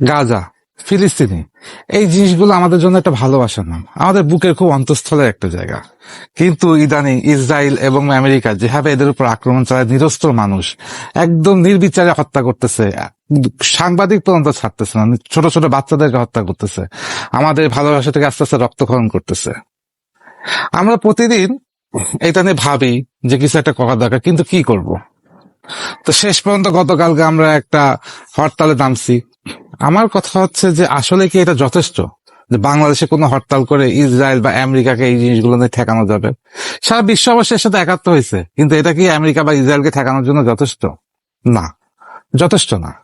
গাজা, ফিলিস্তিনি। এই জিনিসগুলো আমাদের জন্য একটা ভালোবাসার নাম আমাদের বুকের খুব অন্তঃস্থলের একটা জায়গা। কিন্তু ইদানিং ইসরায়েল এবং আমেরিকা যেভাবে এদের উপর আক্রমণ চালায়, নিরস্ত্র মানুষ, একদম নির্বিচারে হত্যা করতেছে। সাংবাদিক পর্যন্ত ছাড়তেছে না, ছোট ছোট বাচ্চাদেরকে হত্যা করতেছে। আমাদের ভালোবাসা থেকে আস্তে আস্তে রক্তক্ষরণ করতেছে। আমরা প্রতিদিন এটা নিয়ে ভাবি যে কিছু একটা করা দরকার, কিন্তু কি করব? তো শেষ পর্যন্ত গতকালকে আমরা একটা হরতালে নামছি। আমার কথা হচ্ছে যে আসলে কি এটা যথেষ্ট? যে বাংলাদেশে কোনো হরতাল করে ইসরায়েল বা আমেরিকাকে এই জিনিসগুলো নিয়ে ঠেকানো যাবে? সারা বিশ্ব অবশ্যই সাথে একাত্ম হয়েছে। কিন্তু এটা কি আমেরিকা বা ইসরায়েলকে ঠেকানোর জন্য যথেষ্ট? না। যথেষ্ট না।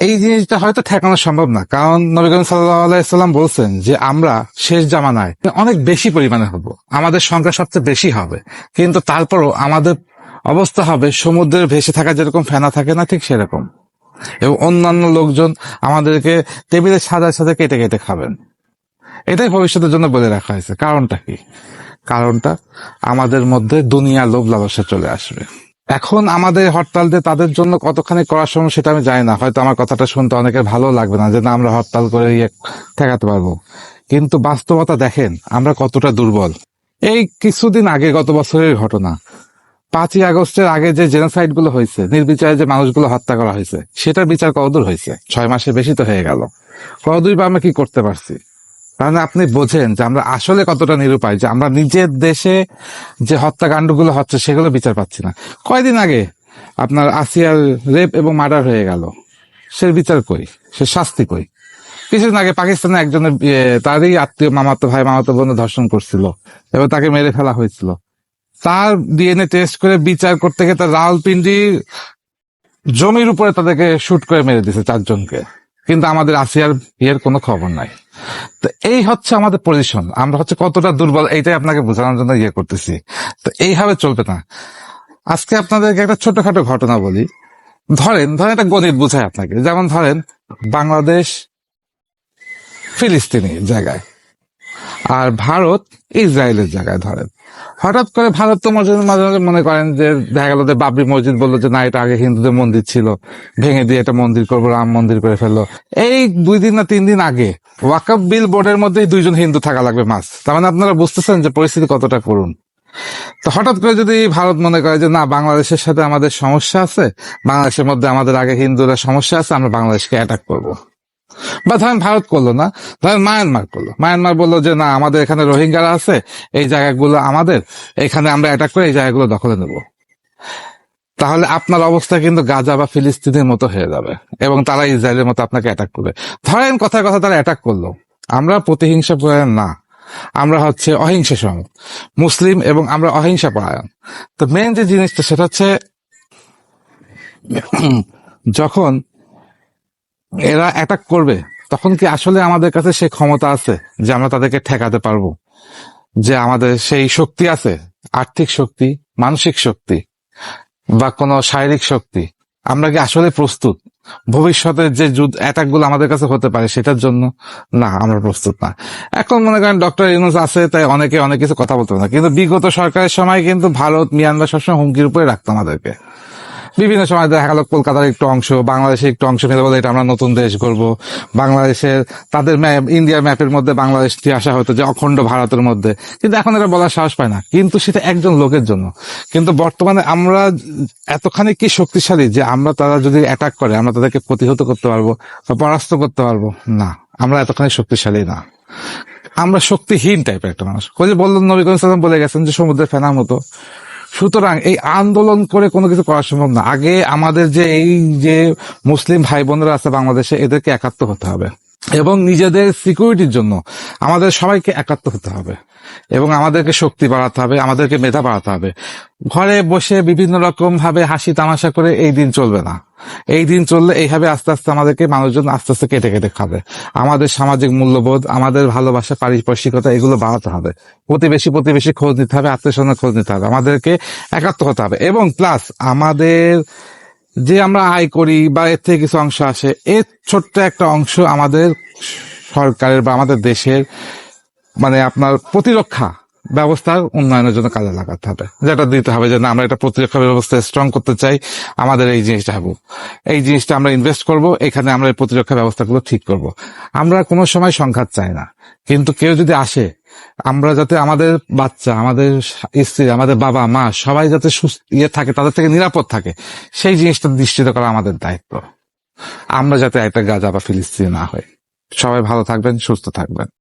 এই জিনিসটা হয়তো ঠেকানো সম্ভব না। কারণ নবী করিম সাল্লাম বলছেন যে আমরা শেষ জামানায় অনেক বেশি পরিমাণে হব। আমাদের সংখ্যা সবচেয়ে বেশি হবে। কিন্তু তারপরও আমাদের অবস্থা হবে সমুদ্রের ভেসে থাকা যেরকম ফেনা থাকে না, ঠিক সেরকম। এবং অন্যান্য লোকজন আমাদেরকে টেবিলের সাজার সাথে কেটে কেটে খাবেন। এটাই ভবিষ্যতের জন্য বলে রাখা হয়েছে। কারণটা কি? কারণটা আমাদের মধ্যে দুনিয়া লোভ লালসা চলে আসবে। এখন আমাদের হরতাল দিয়ে তাদের জন্য কতখানি করার সময় সেটা আমি জানি না। হয়তো আমার কথাটা শুনতে অনেকের ভালো লাগবে না যে, না, আমরা হরতাল করে ইয়ে ঠেকাতে পারব। কিন্তু বাস্তবতা দেখেন, আমরা কতটা দুর্বল। এই কিছুদিন আগে গত বছরের ঘটনা পাঁচই আগস্টের আগে যে জেনোসাইডগুলো হয়েছে, নির্বিচারে যে মানুষগুলো হত্যা করা হয়েছে, সেটার বিচার কতদূর হয়েছে? ছয় মাসে বেশি তো হয়ে গেল। কতদূর বা আমরা কি করতে পারছি? তাহলে আপনি বোঝেন যে আমরা আসলে কতটা নিরুপায়, যে আমরা নিজের দেশে যে হত্যাকাণ্ডগুলো হচ্ছে সেগুলো বিচার পাচ্ছি না। কয়দিন আগে আপনার আসিয়ার রেপ এবং মার্ডার হয়ে গেল। সে বিচার কই? সে শাস্তি কই? কিছুদিন আগে পাকিস্তানে একজনের তারই আত্মীয় মামাতো ভাই, মামাতো বোন ধর্ষণ করছিল। এবং তাকে মেরে ফেলা হয়েছিল। তার ডিএনএ টেস্ট করে বিচার করতে গিয়ে তার রাওয়ালপিন্ডি জমির উপরে তাদেরকে শুট করে মেরে দিছে চারজনকে। কিন্তু আমাদের আসিয়ার ইয়ের কোনো খবর নাই। তো এই হচ্ছে আমাদের পজিশন আমরা হচ্ছে কতটা দুর্বল, এইটাই আপনাকে বোঝানোর জন্য ইয়ে করতেছি। তো এইভাবে চলবে না। আজকে আপনাদেরকে একটা ছোটখাটো ঘটনা বলি। ধরেন ধরেন একটা গণিত বুঝায় আপনাকে। যেমন ধরেন, বাংলাদেশ ফিলিস্তিনি জায়গায়। আর ভারত ইসরায়েলের জায়গায় ধরেন। হঠাৎ করে ভারত তো মাঝে মাঝে মনে করেন যে দেখা গেল যে বাবরি মসজিদ বলল যে, না, এটা আগে হিন্দুদের মন্দির ছিল। ভেঙে দিয়ে এটা মন্দির করব, রাম মন্দির করে ফেলল। এই দুই দিন না তিন দিন আগে ওয়াকাব বিল বোর্ডের মধ্যে দুইজন হিন্দু থাকা লাগবে মাস। তার মানে আপনারা বুঝতেছেন যে পরিস্থিতি কতটা করুন। তো হঠাৎ করে যদি ভারত মনে করে যে, না, বাংলাদেশের সাথে আমাদের সমস্যা আছে, বাংলাদেশের মধ্যে আমাদের আগে হিন্দুরা সমস্যা আছে, আমরা বাংলাদেশকে অ্যাটাক করব। বা ধরেন ভারত করল না, ধরেন মায়ানমার করল। মায়ানমার বলল যে, না, আমাদের এখানে রোহিঙ্গারা আছে, এই জায়গাগুলো আমাদের, এখানে আমরা অ্যাটাক করে এই জায়গাগুলো দখলে নেব। তাহলে আপনার অবস্থা কিন্তু গাজা বা ফিলিস্তিনের মতো হয়ে যাবে এবং তারা ইসরায়েলের মতো আপনাকে অ্যাটাক করবে। ধরেন কথার কথা তারা অ্যাটাক করল। আমরা প্রতিহিংসা পরায়ণ না। আমরা হচ্ছে অহিংসা সম, মুসলিম এবং আমরা অহিংসা পরায়ণ। তো মেন যে জিনিসটা সেটা হচ্ছে, যখন এরা অ্যাটাক করবে। তখন কি আসলে আমাদের কাছে সেই ক্ষমতা আছে যে আমরা তাদেরকে ঠেকাতে পারব? যে আমাদের সেই শক্তি আছে, আর্থিক শক্তি, মানসিক শক্তি, বা কোনো শারীরিক শক্তি। আমরা কি আসলে প্রস্তুত? ভবিষ্যতে যে যুদ্ধ অ্যাটাকগুলো আমাদের কাছে হতে পারে, সেটার জন্য না, আমরা প্রস্তুত না। এখন মনে করেন ডক্টর ইউনুস আছে, তাই অনেকে অনেক কিছু কথা বলতে না। কিন্তু বিগত সরকারের সময় কিন্তু ভারত, মিয়ানমার সবসময় হুমকির উপরে রাখতো আমাদেরকে। বিভিন্ন সময় দেখা গেল কলকাতার একটু অংশ, বাংলাদেশের একটু অংশ মিলে বলে এটা আমরা নতুন দেশ করব বাংলাদেশের, তাদের ম্যাপ ইন্ডিয়ার ম্যাপের মধ্যে বাংলাদেশ দিয়ে আসা হতো যে অখণ্ড ভারতের মধ্যে। কিন্তু এখন এটা বলার সাহস পায় না। কিন্তু সেটা একজন লোকের জন্য। কিন্তু বর্তমানে আমরা এতখানি কি শক্তিশালী যে আমরা তারা যদি অ্যাটাক করে, আমরা তাদেরকে প্রতিহত করতে পারব বা পরাস্ত করতে পারব? না। আমরা এতখানি শক্তিশালী না। আমরা শক্তিহীন টাইপের একটা মানুষ। বললেন নবী করিম বলে গেছেন যে সমুদ্রের ফেনার মতো। সুতরাং এই আন্দোলন করে কোনো কিছু করা সম্ভব না। আগে আমাদের যে এই যে মুসলিম ভাই বোনেরা আছে বাংলাদেশে, এদেরকে একাত্ম হতে হবে। এবং নিজেদের সিকিউরিটির জন্য আমাদের সবাইকে একাত্ম হতে হবে এবং আমাদেরকে শক্তি বাড়াতে হবে, আমাদেরকে মেধা বাড়াতে হবে। ঘরে বসে বিভিন্ন রকম ভাবে হাসি তামাশা করে এই দিন চলবে না। এই দিন চললে এইভাবে আস্তে আস্তে আমাদেরকে মানুষজন আস্তে আস্তে কেটে কেটে খাবে। আমাদের সামাজিক মূল্যবোধ, আমাদের ভালোবাসা, পারিপার্শ্বিকতা এগুলো বাড়াতে হবে। প্রতিবেশী প্রতিবেশী খোঁজ নিতে হবে আত্মীয় খোঁজ নিতে হবে। আমাদেরকে একাত্ম হতে হবে এবং প্লাস আমাদের যে আমরা আয় করি বা এর থেকে কিছু অংশ আসে, এর ছোট্ট একটা অংশ আমাদের সরকারের বা আমাদের দেশের মানে আপনার প্রতিরক্ষা। ব্যবস্থার উন্নয়নের জন্য কাজে লাগাতে হবে। যেটা দিতে হবে যে, না, আমরা এটা প্রতিরক্ষা ব্যবস্থা স্ট্রং করতে চাই, আমাদের এই জিনিসটা হব। এই জিনিসটা আমরা ইনভেস্ট করব, এখানে আমরা এই প্রতিরক্ষা ব্যবস্থাগুলো ঠিক করব। আমরা কোনো সময় সংঘাত চাই না। কিন্তু কেউ যদি আসে, আমরা যাতে আমাদের বাচ্চা, আমাদের স্ত্রী, আমাদের বাবা, মা সবাই যাতে সুস্থ ইয়ে থাকে, তাদের থেকে নিরাপদ থাকে, সেই জিনিসটা নিশ্চিত করা আমাদের দায়িত্ব। আমরা যাতে একটা গাজা বা ফিলিস্তিনি না হই। সবাই ভালো থাকবেন, সুস্থ থাকবেন।